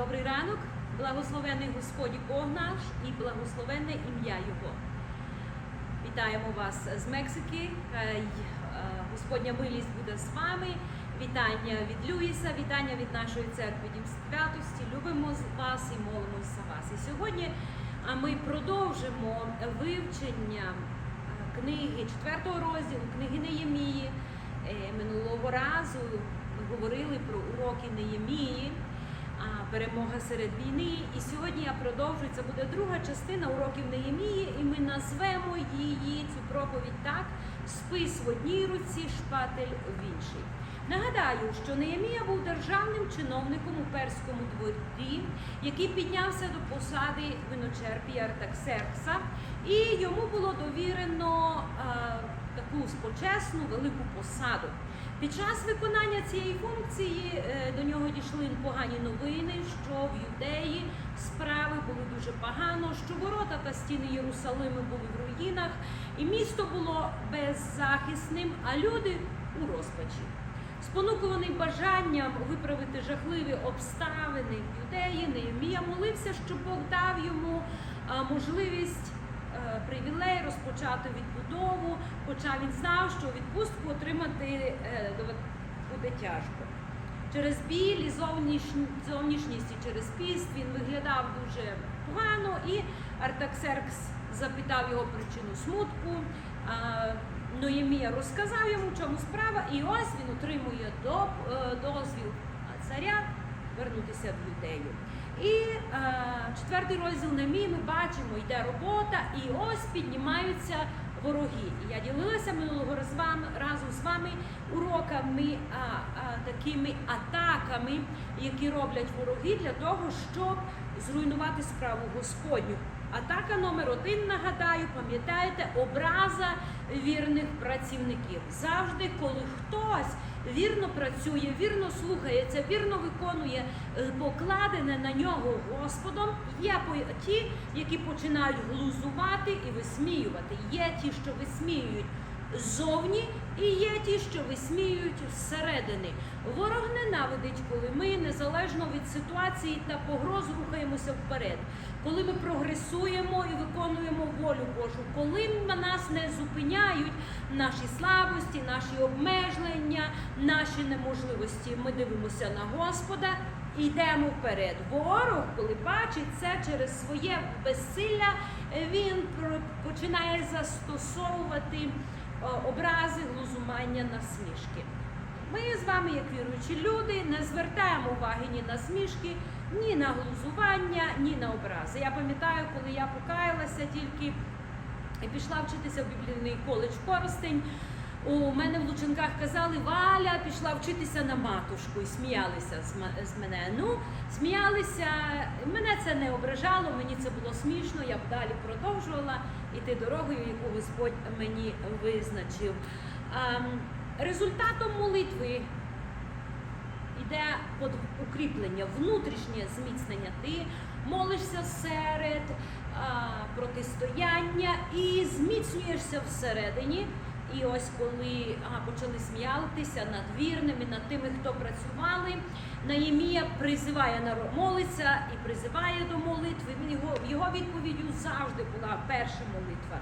Добрий ранок, благословений Господь Бог наш і благословенне ім'я Його. Вітаємо вас з Мексики. Е, е, Господня милість буде з вами. Вітання від Люїса, вітання від нашої церкви Дім Святості. Любимо вас і молимося за вас. І сьогодні ми продовжимо вивчення е, книги четвертого розділу, книги Неємії. Минулого разу ми говорили про уроки Неємії, перемога серед війни. І сьогодні я продовжую. Це буде друга частина уроків Неємії, і ми назвемо її цю проповідь так: спис в одній руці, шпатель в іншій. Нагадаю, що Неємія був державним чиновником у перському дворі, який піднявся до посади виночерпія Артаксеркса, і йому було довірено е, таку почесну велику посаду. Під час виконання цієї функції е, до нього дійшли погані новини, що в юдеї справи були дуже погано, що ворота та стіни Єрусалиму були в руїнах, і місто було беззахисним, а люди у розпачі. Спонукуваний бажанням виправити жахливі обставини в юдеї, Неємія молився, щоб Бог дав йому можливість привілей розпочати відбудову, хоча він знав, що відпустку отримати е, буде тяжко. Через біль і зовнішність і через піст він виглядав дуже погано, і Артаксеркс запитав його причину смутку. Ноємія розказав йому, в чому справа, і ось він отримує е, дозвіл царя вернутися в юдею. І е, четвертий розділ на мій ми бачимо, йде робота, і ось піднімаються вороги. І я ділилася минулого разу з вами, уроками, а, а, такими атаками, які роблять вороги для того, щоб зруйнувати справу Господню. Атака номер один, нагадаю, пам'ятаєте, образа вірних працівників. Завжди, коли хтось вірно працює, вірно слухається, вірно виконує е, покладене на нього Господом, є ті, які починають глузувати і висміювати. Є ті, що висміюють ззовні, і є ті, що висміюють зсередини. Ворог ненавидить, коли ми незалежно від ситуації та погроз рухаємося вперед, коли ми прогресуємо і виконуємо волю Божу, коли нас не зупиняють наші слабості, наші обмеження, наші неможливості. Ми дивимося на Господа. Йдемо вперед. Ворог, коли бачить це через своє безсилля, він починає застосовувати образи, глузумання, насмішки. Ми з вами, як віруючі люди, не звертаємо уваги ні на смішки, ні на глузування, ні на образи. Я пам'ятаю, коли я покаялася тільки і пішла вчитися в біблійний коледж Коростень. У мене в Лученках казали, Валя пішла вчитися на матушку і сміялися з мене. Ну, сміялися, мене це не ображало, мені це було смішно, я б далі продовжувала йти дорогою, яку Господь мені визначив. Результатом молитви йде под- укріплення, внутрішнє зміцнення. Ти молишся серед протистояння і зміцнюєшся всередині. І ось коли а, почали сміятися над вірними, над тими, хто працювали, Наємія призиває народ, молиться і призиває до молитви. Його, його відповіддю завжди була перша молитва.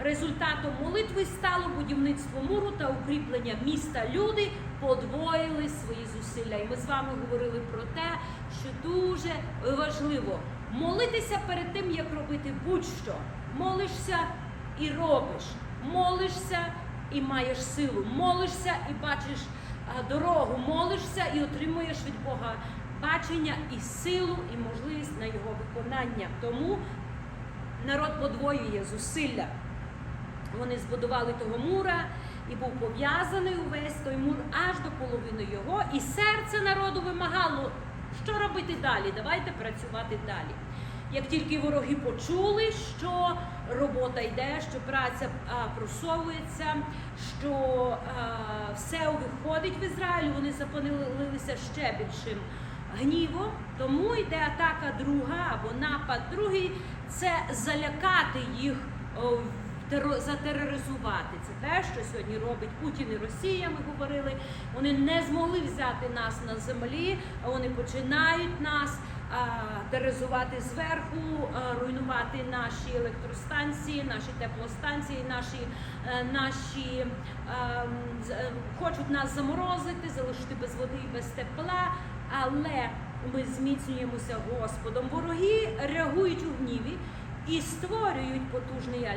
Результатом молитви стало будівництво муру та укріплення міста. Люди подвоїли свої зусилля. І ми з вами говорили про те, що дуже важливо молитися перед тим, як робити будь-що. Молишся і робиш. Молишся і маєш силу. Молишся і бачиш дорогу. Молишся і отримуєш від Бога бачення і силу, і можливість на його виконання. Тому народ подвоює зусилля. Вони збудували того мура і був пов'язаний увесь той мур аж до половини його, і серце народу вимагало, що робити далі. Давайте працювати далі. Як тільки вороги почули, що робота йде, що праця просовується, що все виходить в Ізраїль, вони запалилися ще більшим гнівом. Тому йде атака друга або напад другий це залякати їх затероризувати. Це те, що сьогодні робить Путін і Росія. Ми говорили. Вони не змогли взяти нас на землі, вони починають нас тероризувати зверху, руйнувати наші електростанції, наші теплостанції, наші, е, наші ем, е, хочуть нас заморозити, залишити без води і без тепла. Але ми зміцнюємося Господом. Вороги реагують у гніві і створюють потужний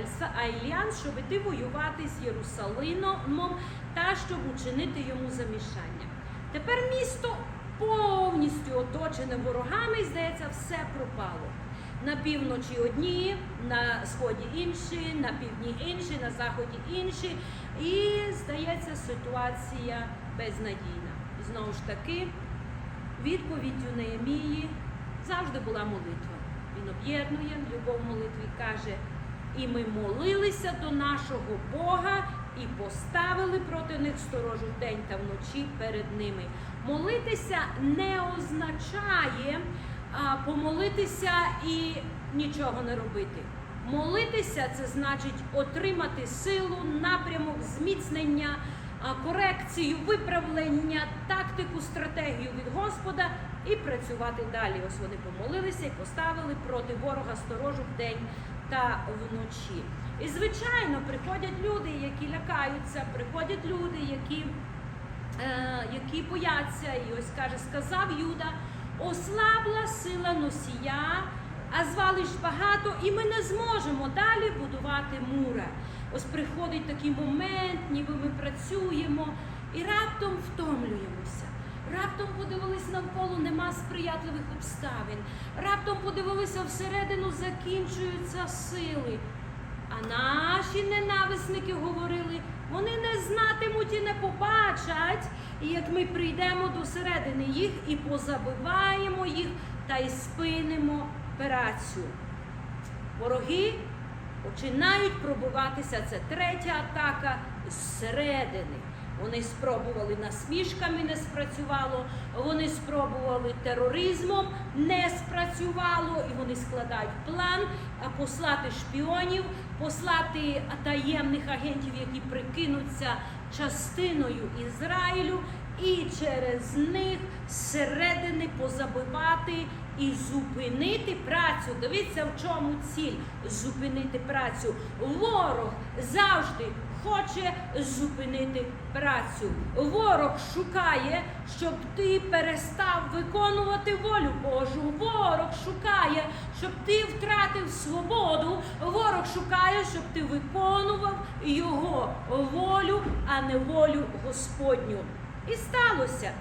альянс, щоб іти воювати з Єрусалимом та щоб учинити йому замішання. Тепер місто повністю оточене ворогами, і здається, все пропало. На півночі одні, на сході інші, на півдні інші, на заході інші. І здається, ситуація безнадійна. Знову ж таки, відповіддю Неємії завжди була молитва. Він об'єднує любов молитві, каже, і ми молилися до нашого Бога і поставили проти них сторожу вдень та вночі перед ними. Молитися не означає а, помолитися і нічого не робити. Молитися це значить отримати силу, напрямок, зміцнення, корекцію, виправлення, тактику, стратегію від Господа і працювати далі. Ось вони помолилися і поставили проти ворога сторожу вдень та вночі. І звичайно, приходять люди, які лякаються, приходять люди, які які бояться. І ось каже, сказав Юда, ослабла сила носія, а звалищ багато, і ми не зможемо далі будувати мура. Ось приходить такий момент, ніби ми працюємо і раптом втомлюємося. Раптом подивились навколо, нема сприятливих обставин. Раптом подивилися всередину, закінчуються сили. А наші ненависники говорили, вони не знатимуть і не побачать, і як ми прийдемо до середини їх і позабиваємо їх та й спинимо працю. Вороги починають пробиватися. Це третя атака зсередини. Вони спробували насмішками, не спрацювало. Вони спробували тероризмом, не спрацювало, і вони складають план послати шпіонів, послати таємних агентів, які прикинуться частиною Ізраїлю, і через них зсередини позабивати і зупинити працю. Дивіться, в чому ціль зупинити працю. Ворог завжди хоче зупинити працю. Ворог шукає, щоб ти перестав виконувати волю Божу. Ворог шукає, щоб ти втратив свободу. Ворог шукає, щоб ти виконував його волю, а не волю Господню. І сталося.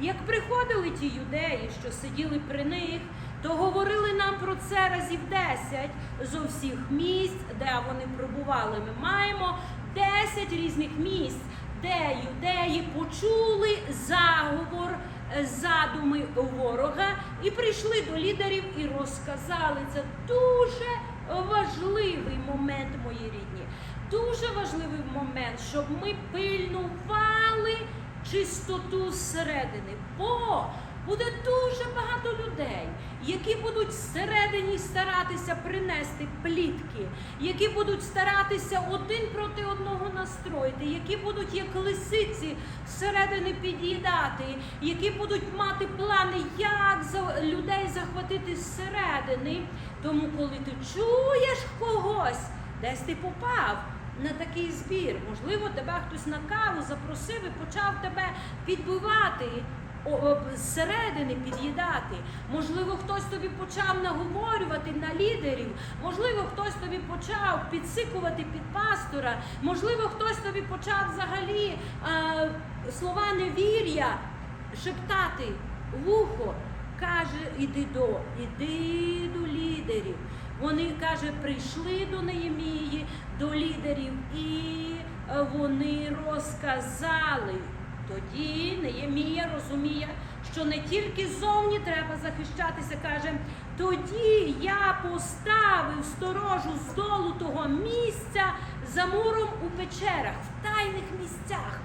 Як приходили ті юдеї, що сиділи при них, то говорили нам про це разів десять з усіх місць, де вони пробували. Ми маємо десять різних місць, де юдеї почули заговор, е, задуми ворога і прийшли до лідерів і розказали. Це дуже важливий момент, мої рідні. Дуже важливий момент, щоб ми пильнували чистоту зсередини. Бо буде дуже багато людей, які будуть всередині старатися принести плітки, які будуть старатися один проти одного настроїти, які будуть як лисиці всередини під'їдати, які будуть мати плани, як людей захватити зсередини. Тому, коли ти чуєш когось, десь ти попав на такий збір. Можливо, тебе хтось на каву запросив і почав тебе підбивати. Зсередини під'їдати. Можливо, хтось тобі почав наговорювати на лідерів, можливо, хтось тобі почав підсикувати під пастора, можливо, хтось тобі почав взагалі е, слова невір'я шептати в ухо. Каже, іди до, іди до лідерів. Вони каже, прийшли до Неємії, до лідерів, і е, вони розказали. Тоді Неємія розуміє, що не тільки ззовні треба захищатися, каже, тоді я поставив сторожу з долу того місця за муром у печерах, в тайних місцях.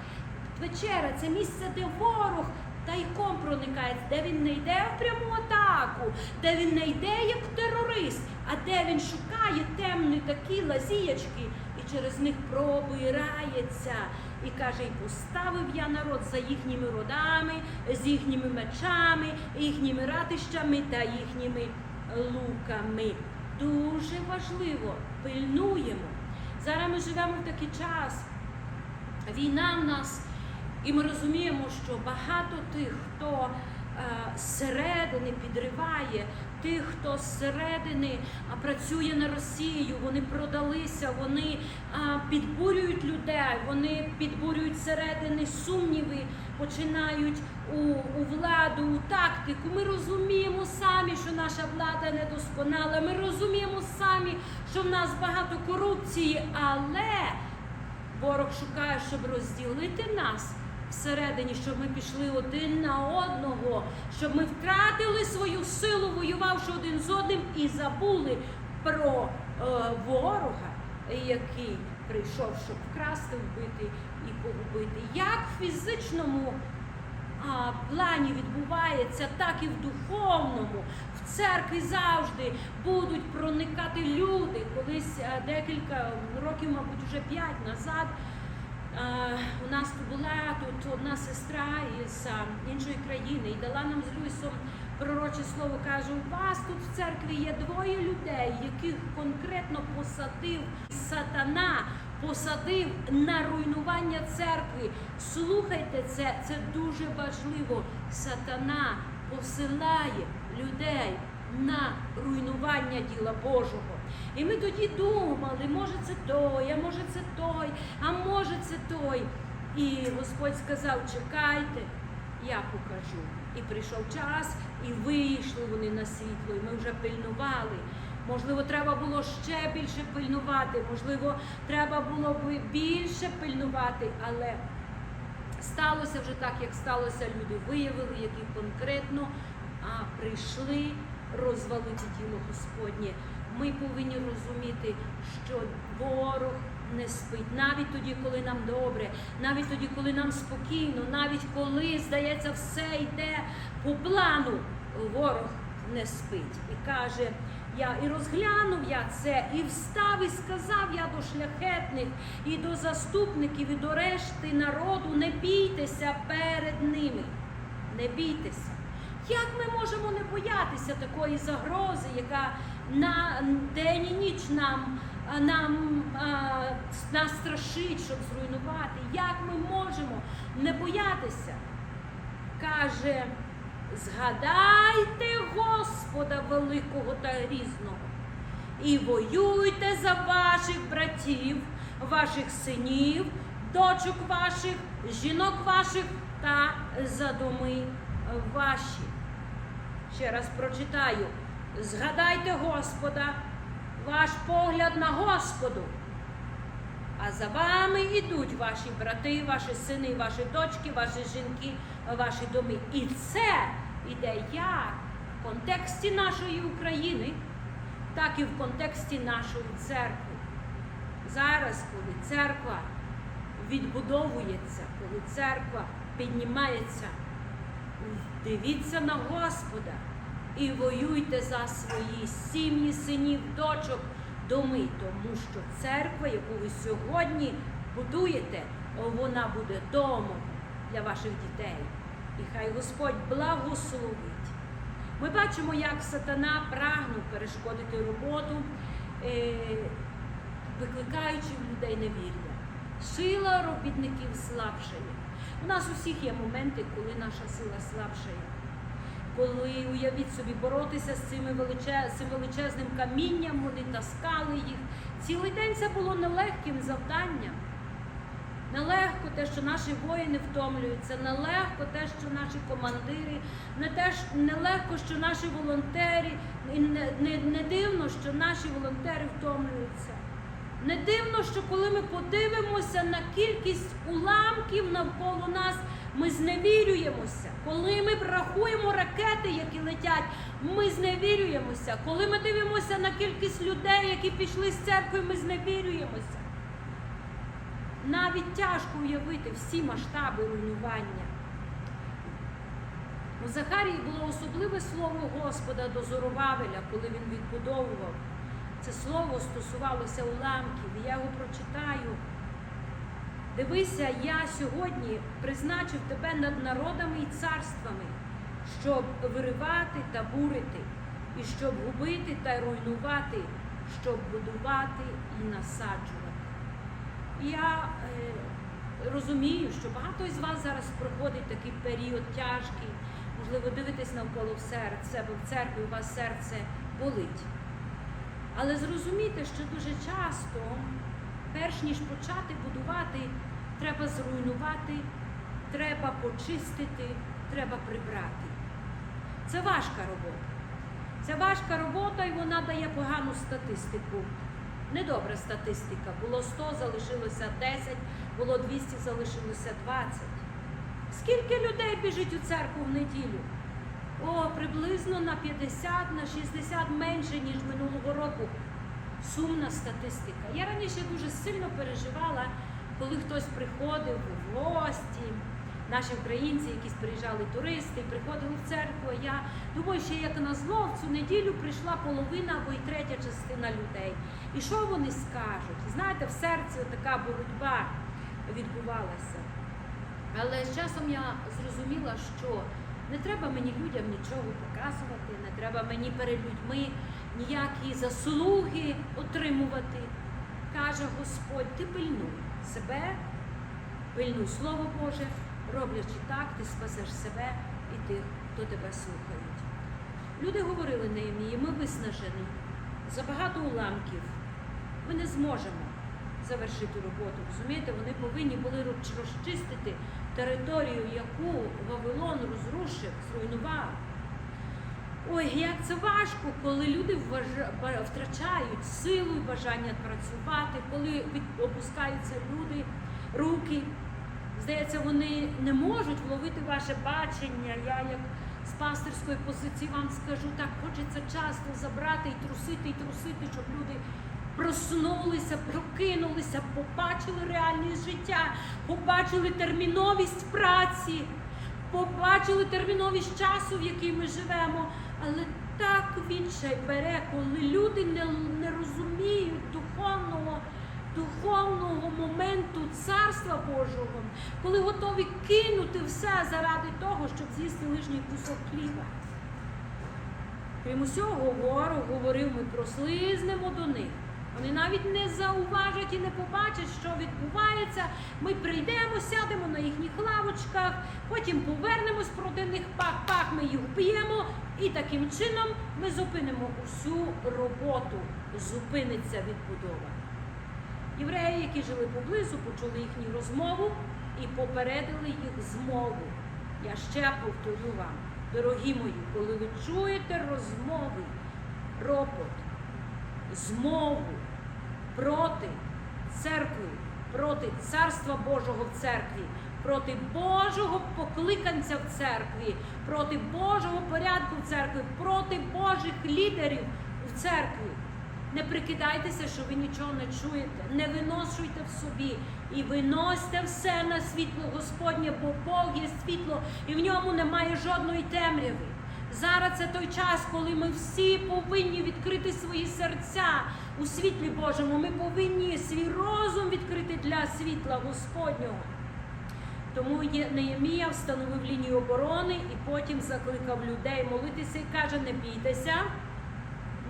Печера це місце, де ворог тайком проникає, де він не йде в пряму атаку, де він не йде як терорист, а де він шукає темні такі лазіячки і через них пробирається. І каже, і поставив я народ за їхніми родами, з їхніми мечами, їхніми ратищами та їхніми луками. Дуже важливо, пильнуємо. Зараз ми живемо в такий час. Війна в нас, і ми розуміємо, що багато тих, хто е, зсередини підриває, тих, хто зсередини працює на Росію, вони продалися, вони підбурюють людей, вони підбурюють зсередини сумніви, починають у, у владу, у тактику. Ми розуміємо самі, що наша влада недосконала. Ми розуміємо самі, що в нас багато корупції, але ворог шукає, щоб розділити нас всередині, щоб ми пішли один на одного, щоб ми втратили свою силу, воювавши один з одним, і забули про е, ворога, який прийшов, щоб вкрасти, вбити і погубити. Як в фізичному а, плані відбувається, так і в духовному. В церкві завжди будуть проникати люди. Колись а, декілька років, мабуть, вже п'ять назад. У нас була тут одна сестра із іншої країни і дала нам з Люїсом пророче слово. каже: у вас тут в церкві є двоє людей, яких конкретно посадив сатана, посадив на руйнування церкви. Слухайте це, це дуже важливо. Сатана посилає людей на руйнування діла Божого. І ми тоді думали, може це той, а може це той, той. І Господь сказав: чекайте, я покажу. І прийшов час, і вийшли вони на світло, і ми вже пильнували. Можливо, треба було ще більше пильнувати, можливо, треба було б більше пильнувати, але сталося вже так, як сталося. Люди виявили, які конкретно а, прийшли розвалити тіло Господнє. Ми повинні розуміти, що ворог не спить навіть тоді, коли нам добре, навіть тоді, коли нам спокійно, навіть коли, здається, все йде по плану, ворог не спить і каже. Я і розглянув я це, і встав, і сказав я до шляхетних, і до заступників, і до решти народу, не бійтеся перед ними. Не бійтеся. Як ми можемо не боятися такої загрози, яка на день і ніч нам, нам а, нас страшить, щоб зруйнувати? Як ми можемо не боятися? Каже, згадайте Господа великого та грізного і воюйте за ваших братів, ваших синів, дочок ваших, жінок ваших та за доми ваші. Ще раз прочитаю. Згадайте Господа, ваш погляд на Господу. А за вами йдуть ваші брати, ваші сини, ваші дочки, ваші жінки, ваші доми. І це іде як в контексті нашої України, так і в контексті нашої церкви. Зараз, коли церква відбудовується, коли церква піднімається, дивіться на Господа і воюйте за свої сім'ї, синів, дочок, доми, тому що церква, яку ви сьогодні будуєте, вона буде домом для ваших дітей. І хай Господь благословить. Ми бачимо, як сатана прагнув перешкодити роботу, е, викликаючи в людей невір'я. Сила робітників слабшає. У нас усіх є моменти, коли наша сила слабшає. Коли уявіть собі боротися з цими величез, цим величезним камінням, вони таскали їх. Цілий день це було нелегким завданням. Нелегко те, що наші воїни втомлюються, нелегко те, що наші командири, не те, що- нелегко, що наші волонтери, і не, не, не дивно, що наші волонтери втомлюються. Не дивно, що коли ми подивимося на кількість уламків навколо нас, ми зневірюємося. Коли ми рахуємо ракети, які летять, ми зневірюємося. Коли ми дивимося на кількість людей, які пішли з церкви, ми зневірюємося. Навіть тяжко уявити всі масштаби руйнування. У Захарії було особливе слово Господа до Зоровавеля, коли він відбудовував. Це слово стосувалося уламків. і Я його прочитаю. Дивися, я сьогодні призначив тебе над народами і царствами, щоб виривати та бурити, і щоб губити та руйнувати, щоб будувати і насаджувати. І я е, розумію, що багато із вас зараз проходить такий період тяжкий, можливо, дивитесь навколо в бо в церкві у вас серце болить. Але зрозумійте, що дуже часто, перш ніж почати будувати, треба зруйнувати, треба почистити, треба прибрати. Це важка робота. Це важка робота і вона дає погану статистику. Недобра статистика. Було 100, залишилося 10, було 200, залишилося 20. Скільки людей біжить у церкву в неділю? О, приблизно на 50, на 60 менше, ніж минулого року. Сумна статистика. Я раніше дуже сильно переживала, коли хтось приходив в гості, наші українці, якісь приїжджали туристи, приходили в церкву. Я думаю, що як на зло, в цю неділю прийшла половина або й третя частина людей. І що вони скажуть? Знаєте, в серці така боротьба відбувалася. Але з часом я зрозуміла, що не треба мені людям нічого показувати, не треба мені перед людьми ніякі заслуги отримувати. Каже Господь, ти пильнуй себе, пильнуй Слово Боже, роблячи так, ти спасеш себе і тих, хто тебе слухають. Люди говорили Неємії, ми виснажені, забагато уламків, ми не зможемо завершити роботу. Розумієте, вони повинні були розчистити територію, яку Вавилон розрушив, зруйнував. Ой, як це важко, коли люди втрачають силу і бажання працювати, коли опускаються люди, руки. Здається, вони не можуть вловити ваше бачення. Я як з пастирської позиції вам скажу, так хочеться часто забрати і трусити, і трусити, щоб люди проснулися, прокинулися, побачили реальність життя, побачили терміновість праці, побачили терміновість часу, в який ми живемо. Але так відчай бере, коли люди не, не розуміють духовного, духовного моменту Царства Божого, коли готові кинути все заради того, щоб з'їсти лишній кусок хліба. Крім усього, ворог говорив, ми прослизнемо до них. Вони навіть не зауважать і не побачать, що відбувається. Ми прийдемо, сядемо на їхніх лавочках, потім повернемось проти них пах-пах, ми їх б'ємо, і таким чином ми зупинимо усю роботу. Зупиниться відбудова. Євреї, які жили поблизу, почули їхню розмову і попередили їх змову. Я ще повторю вам, дорогі мої, коли ви чуєте розмови, ропот, змову проти церкви, проти Царства Божого в церкві, проти Божого покликанця в церкві, проти Божого порядку в церкві, проти Божих лідерів в церкві. Не прикидайтеся, що ви нічого не чуєте, не виношуйте в собі і виносьте все на світло Господнє, бо Бог є світло, і в ньому немає жодної темряви. Зараз це той час, коли ми всі повинні відкрити свої серця у світлі Божому. Ми повинні свій розум відкрити для світла Господнього. Тому Неємія встановив лінію оборони і потім закликав людей молитися і каже: не бійтеся,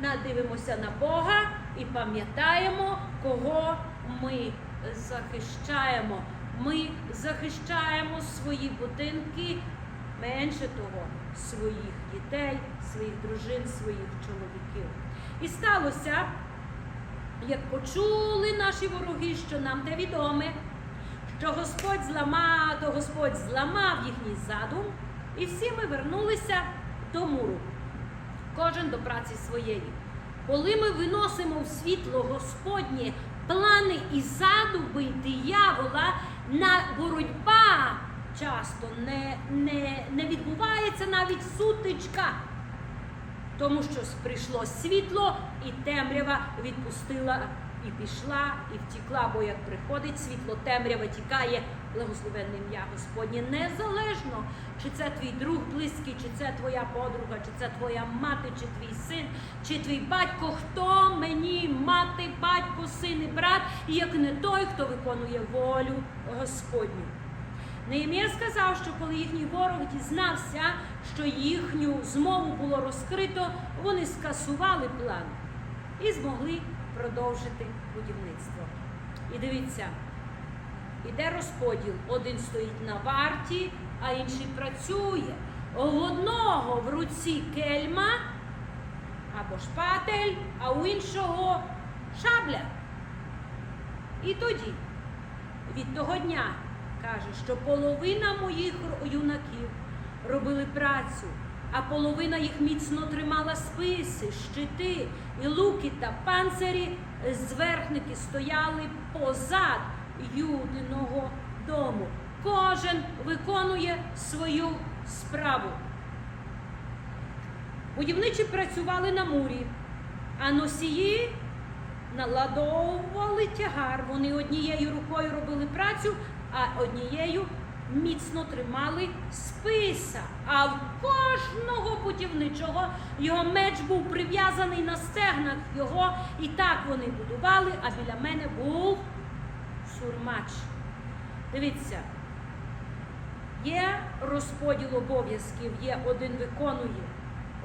надивимося на Бога і пам'ятаємо, кого ми захищаємо. Ми захищаємо свої будинки, менше того, своїх дітей, своїх дружин, своїх чоловіків. І сталося, як почули наші вороги, що нам те відоме, що Господь зламав, то Господь зламав їхній задум, і всі ми вернулися до муру, кожен до праці своєї. Коли ми виносимо в світло Господнє плани і задуби диявола, на боротьба часто не, не, не відбувається навіть сутичка. Тому що прийшло світло і темрява відпустила і пішла, і втікла, бо як приходить світло, темрява тікає, благословенне ім'я Господнє, незалежно, чи це твій друг близький, чи це твоя подруга, чи це твоя мати, чи твій син, чи твій батько, хто мені мати, батько, син і брат, як не той, хто виконує волю Господню. Неємія сказав, що коли їхній ворог дізнався, що їхню змову було розкрито, вони скасували план і змогли продовжити будівництво. І дивіться, іде розподіл. Один стоїть на варті, а інший працює. У одного в руці кельма або шпатель, а у іншого шабля. І тоді, від того дня, каже, що половина моїх юнаків робили працю, а половина їх міцно тримала списи, щити і луки та панцирі, зверхники стояли позад юдиного дому. Кожен виконує свою справу. Будівничі працювали на мурі, а носії наладовували тягар. Вони однією рукою робили працю, а однією міцно тримали списа. А в кожного будівничого його меч був прив'язаний на стегнах його, і так вони будували, а біля мене був сурмач. Дивіться, є розподіл обов'язків, є один виконує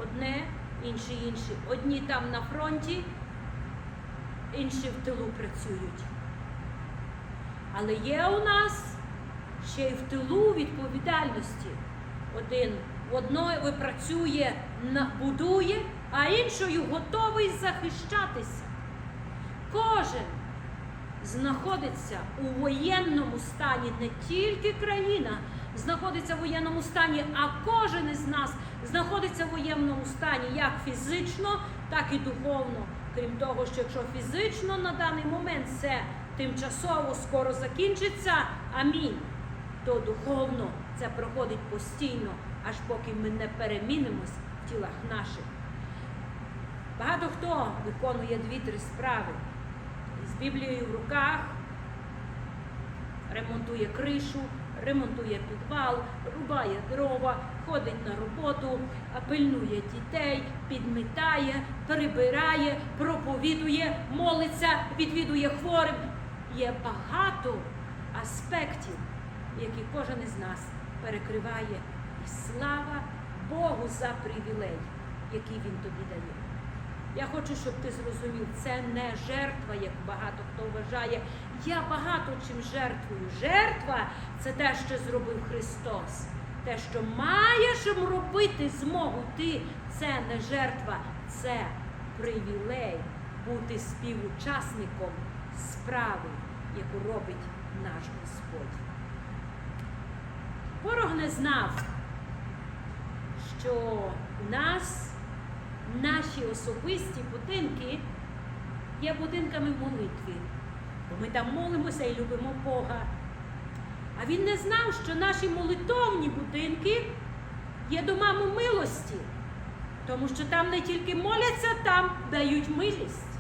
одне, інший інше. Одні там на фронті, інші в тилу працюють. Але є у нас ще й в тилу відповідальності. Один в одної працює, будує, а іншою готовий захищатися. Кожен знаходиться у воєнному стані, не тільки країна знаходиться в воєнному стані, а кожен із нас знаходиться в воєнному стані як фізично, так і духовно. Крім того, що якщо фізично на даний момент це тимчасово скоро закінчиться, амінь, то духовно це проходить постійно, аж поки ми не перемінимось в тілах наших. Багато хто виконує дві-три справи з Біблією в руках, ремонтує кришу, ремонтує підвал, рубає дрова, ходить на роботу, пильнує дітей, підмітає, прибирає, проповідує, молиться, відвідує хворим. Є багато аспектів, які кожен із нас перекриває. І слава Богу за привілей, який він тобі дає. Я хочу, щоб ти зрозумів, це не жертва, як багато хто вважає. Я багато чим жертвую. Жертва це те, що зробив Христос. Те, що маєш робити змогу ти, це не жертва, це привілей бути співучасником справи, яку робить наш Господь. Ворог не знав, що у нас наші особисті будинки є будинками молитви, бо ми там молимося і любимо Бога. А він не знав, що наші молитовні будинки є домами милості, тому що там не тільки моляться, там дають милість.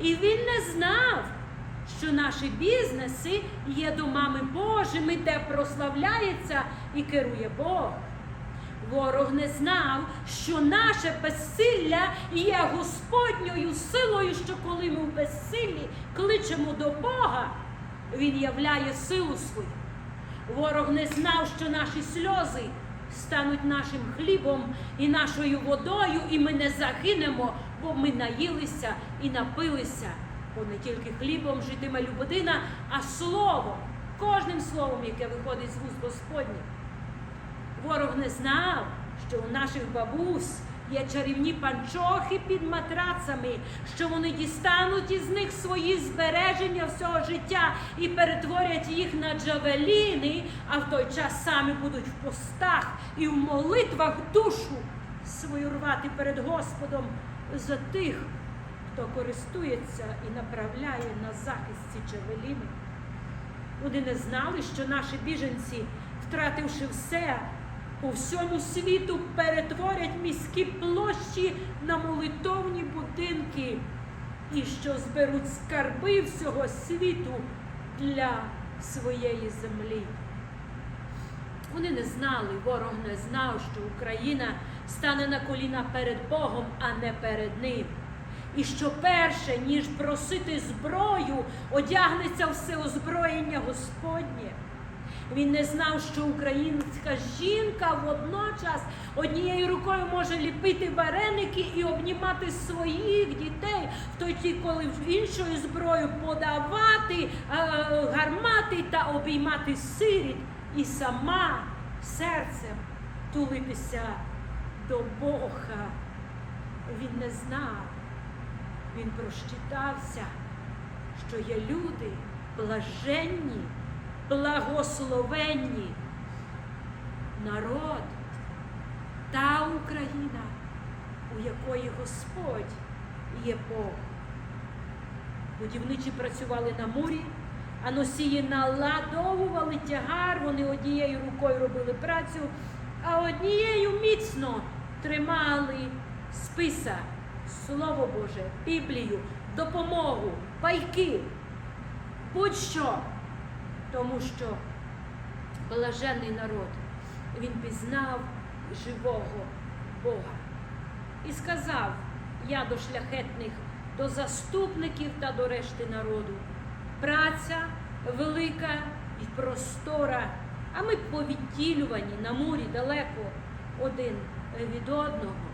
І він не знав, що наші бізнеси є домами Божими, де прославляється і керує Бог. Ворог не знав, що наше безсилля є Господньою силою, що коли ми в безсиллі кличемо до Бога, Він являє силу свою. Ворог не знав, що наші сльози стануть нашим хлібом і нашою водою, і ми не загинемо, бо ми наїлися і напилися. Бо не тільки хлібом житиме людина, а словом, кожним словом, яке виходить з вуст Господніх. Ворог не знав, що у наших бабусь є чарівні панчохи під матрацами, що вони дістануть із них свої збереження всього життя і перетворять їх на джавеліни, а в той час самі будуть в постах і в молитвах душу свою рвати перед Господом за тих, хто користується і направляє на захист ці джавеліни. Вони не знали, що наші біженці, втративши все, по всьому світу перетворять міські площі на молитовні будинки. і що зберуть скарби всього світу для своєї землі. Вони не знали, ворог не знав, що Україна стане на коліна перед Богом, а не перед ним. І що перше, ніж просити зброю, одягнеться все озброєння Господнє. Він не знав, що українська жінка водночас однією рукою може ліпити вареники і обнімати своїх дітей, в той коли іншою зброєю подавати е, гармати та обіймати сиріт, і сама серцем тулитися до Бога. Він не знав, він прощитався, що є люди блаженні благословенні. Народ та Україна, у якої Господь є Бог. Будівничі працювали на мурі, а носії наладовували тягар, вони однією рукою робили працю, а однією міцно тримали списа, Слово Боже, Біблію, допомогу, пайки, будь-що тому що блажений народ, він пізнав живого Бога і сказав я до шляхетних, до заступників та до решти народу. Праця велика і простора, а ми повідділювані на мурі далеко один від одного.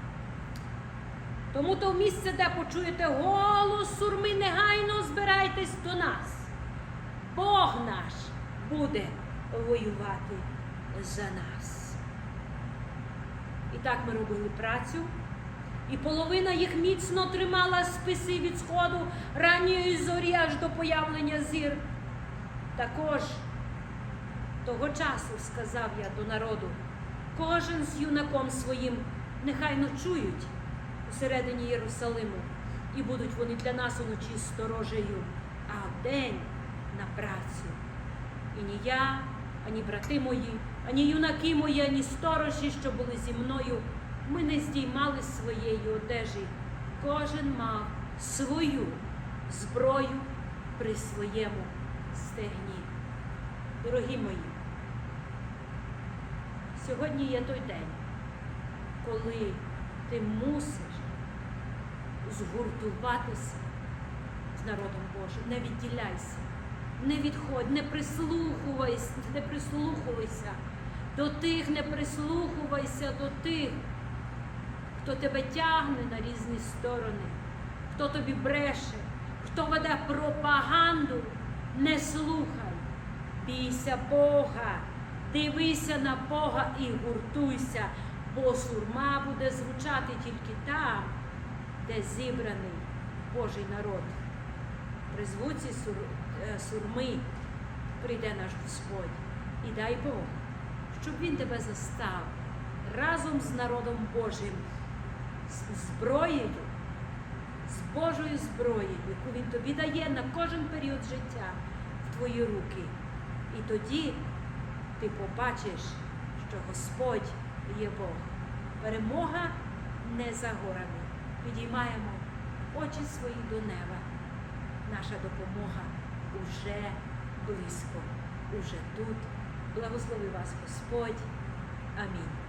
Тому то в місце, де почуєте голос сурми, негайно збирайтесь до нас. Бог наш буде воювати за нас. І так ми робили працю, і половина їх міцно тримала списи від сходу ранньої зорі аж до появлення зір. Також того часу сказав я до народу, кожен з юнаком своїм нехай ночують усередині Єрусалиму, і будуть вони для нас уночі сторожею, а вдень на працю. І ні я, ані брати мої, ані юнаки мої, ані сторожі, що були зі мною, ми не здіймали своєї одежі. Кожен мав свою зброю при своєму стегні. Дорогі мої, сьогодні є той день, коли ти мусиш згуртуватися з народом Божим, не відділяйся. Не відходь, не прислухувайся, не прислухувайся до тих, не прислухувайся до тих, хто тебе тягне на різні сторони, хто тобі бреше, хто веде пропаганду, не слухай, бійся Бога, дивися на Бога і гуртуйся, бо сурма буде звучати тільки там, де зібраний Божий народ. При звуці сур сурми прийде наш Господь. І дай Бог, щоб Він тебе застав разом з народом Божим, з зброєю, з Божою зброєю, яку Він тобі дає на кожен період життя в твої руки. І тоді ти побачиш, що Господь є Бог. Перемога не за горами. Підіймаємо очі свої до неба. Наша допомога уже близько, уже тут. Благослови вас Господь. Амінь.